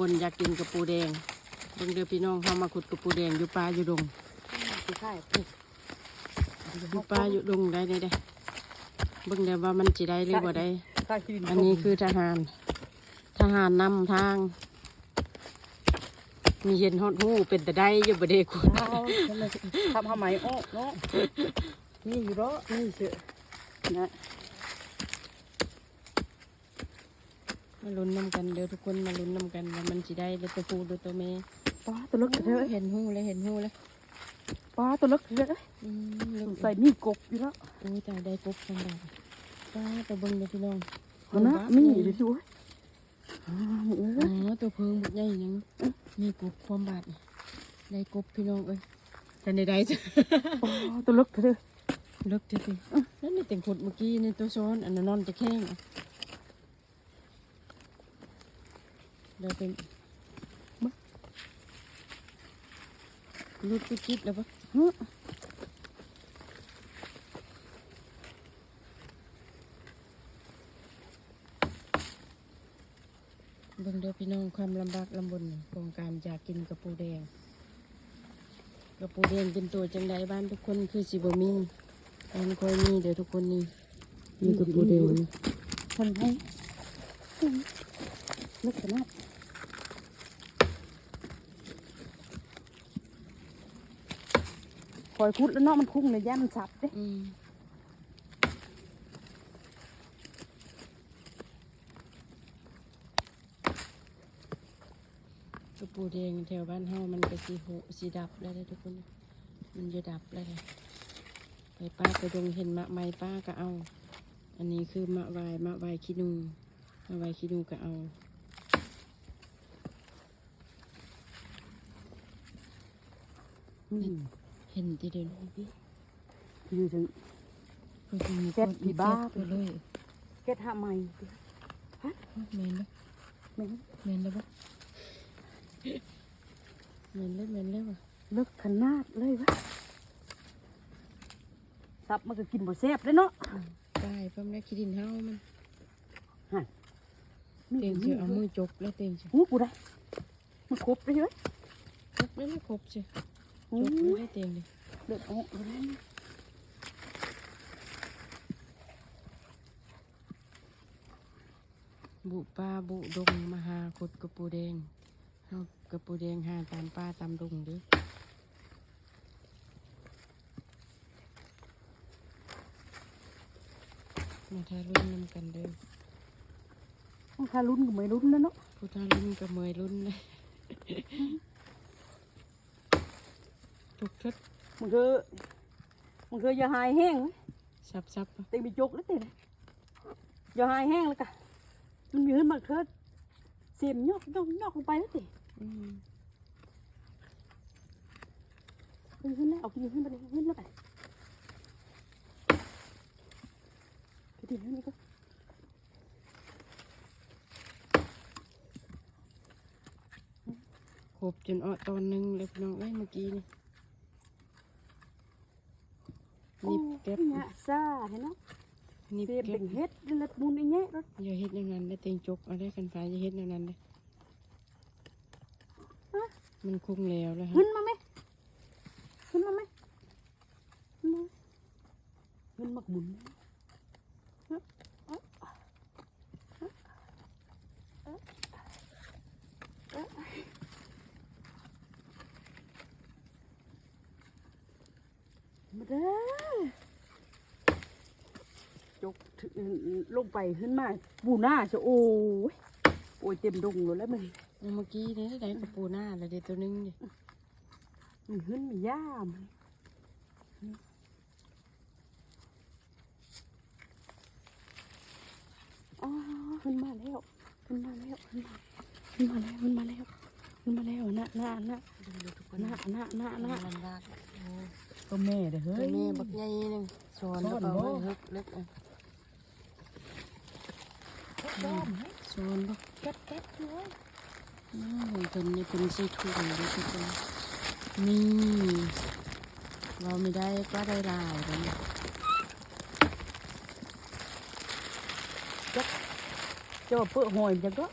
บนอยากกินกระปูแดงเบิ่งเด้อพี่น้องเขามาขุดกระปูแดงอยู่ป่าอยู่ดงคือใช่ปุ๊บอยู่ป่าอยู่ดงได้ได้ได้เบิ่งเด้อว่ามันสิได้หรือบ่ได้ใช่ชีวิตอันนี้คือทหาร ทหารนำทาง มีเห็นฮอดหูเป็นแต่ได้อยู่บ่ได้คุณเอาทำทำไมโอ้เนาะนี่อยู่เนาะนี่เสือนะ มาลุ้นนำกันเด้อทุกคนมาลุ้นนำกันว่ามันสิได้หรือตัวผู้หรือตัวแม่ป้าตัวเล็กเถอะเห็นหูแล้วเห็นหูแล้วป้าตัวเล็กเถอะอืมเริ่มใส่มีกบอยู่แล้วโอ้ยตายได้กบสองดอกป้าตัวเบิ่งเด้อพี่น้องมันนะมีอยู่ด้วยอ้าวเออ๋ออตัวเพิงบุกใหญ่ยังมีกบความบาดนี่ได้กบพี่น้องเอ้ยแต่ในใดจ้ะป้าตัวเล็กเถอะเลิกจะสินั่นนี่แต่งขุดเมื่อกี้ในตัวซ้อนอันนั้นนอนจะแข้งอะ เดี๋ยวเป็นมาลุดไปคิดแล้วปะฮึเบิ่งเด้อพี่น้องความลำบากลำบนของการอยากกินกระปูแดง กระปูแดงเป็นตัวจังไดบ้านทุกคนคือสิบมีมันคอยมีเดี๋ยวทุกคนนี่มีกระปูแดงคนให้ลึกขนาด คอยคุดแล้วเนาะมันคุ้งเลยย่ามันสับเด้อืมกระปูแดงแถวบ้านเฮามันก็สีหูสีดับแล้วเด้อทุกคน มันจะดับแล้วเลยไปป้าไปดงเห็นมะไม้ป้าก็เอา อันนี้คือมะวายมะวายขี้นูมะวายขี้นูก็เอาอืม Hindi rin, baby. อยู่ถึง Pwede niyo Set po, iba. i-set tuloy. เก็ดหาใหม่ Meron na. แม่ง Meron na ba? Meron na, meron na ba? เลิกขนาดเลยวะซับมันก็กินบ่แซ่บเลยเนาะ Tay, pam na kidin hao man. หั่น Tiền chưa, áo mưa chụp là tiền chưa. หูกูได้มันครบเลยเว้ย Chắc đấy là khộp chưa. วไม่ครบเชื่อหูจกไม่ได้เตียงเลยเด็ดออกเลยบุป้าบุดงมาหาขุดกระปูแดงเฮากระปูแดงหาตามป้าตามดงเด้อมาทารุ่นนำกันเด้อมันคาลุ้นก็ไม่ลุ้นแล้วเนาะผู้ทารุ่นกับเมยรุ่นเลย ทุกชุดมันคือมันคืออย่าหายแห้งเว้ยซับซับเต็มไปจกแล้วเต็มอย่าหายแห้งแล้วกะมันมีขึ้นมาเถิดเสียมยอกยอกยอกลงไปแล้วเต็มอืมขึ้นขึ้นแล้วเอาขึ้นขึ้นไปเลยขึ้นแล้วไปไปดิขึ้นนี่ก็ครบจนอ้อตอนหนึงเลยพี่น้องเอ้ยเมื่อกี้นี่ นิบเก็บเนี่ยซาเห็นเนาะนิบเสียมเก็เป็บนเฮ็ดเล็ดมูลไอ้แง่รถอย่าเฮ็ดอย่างนั้นได้เต็งจกเอาได้กันฟ้าอย่าเฮ็ดอย่างนั้นเลยมันคงแล้วแล้วฮะขึ้นมาไหมขึ้นมาไหมขึ้นมาขึ้นมาหมุนมาเด้อ กลงไปขึ้นมาปูหน้าจะโอ้ยโอ้ยเต็มดงเลยแล้วมันเมื่อกี้นี่ได้ปูหน้าเลยเดี๋ยวตัวนึงดิมันขึ้นมีย่ามอขึ้นมาแล้วขึ้นมาแล้วขึ้นมาขึ้นมาแล้วขึ้นมาแล้วขึ้นมาแล้วหน้าหน้าหน้าหน้าหน้าหน้าหน้าก็แม่เด้อเฮ้ยแม่บักใหญ่นึงชวนแล้วก็เล็กเล็ก เล็กอะสอนบ่แก๊ดแก๊ดด้วยอืมเป็นนี่เป็นใส่ถุงเลยทุกคนนี่เราไม่ได้ก็ได้หลายแล้วนี่เจ้าเปื้อหอยจังก็อ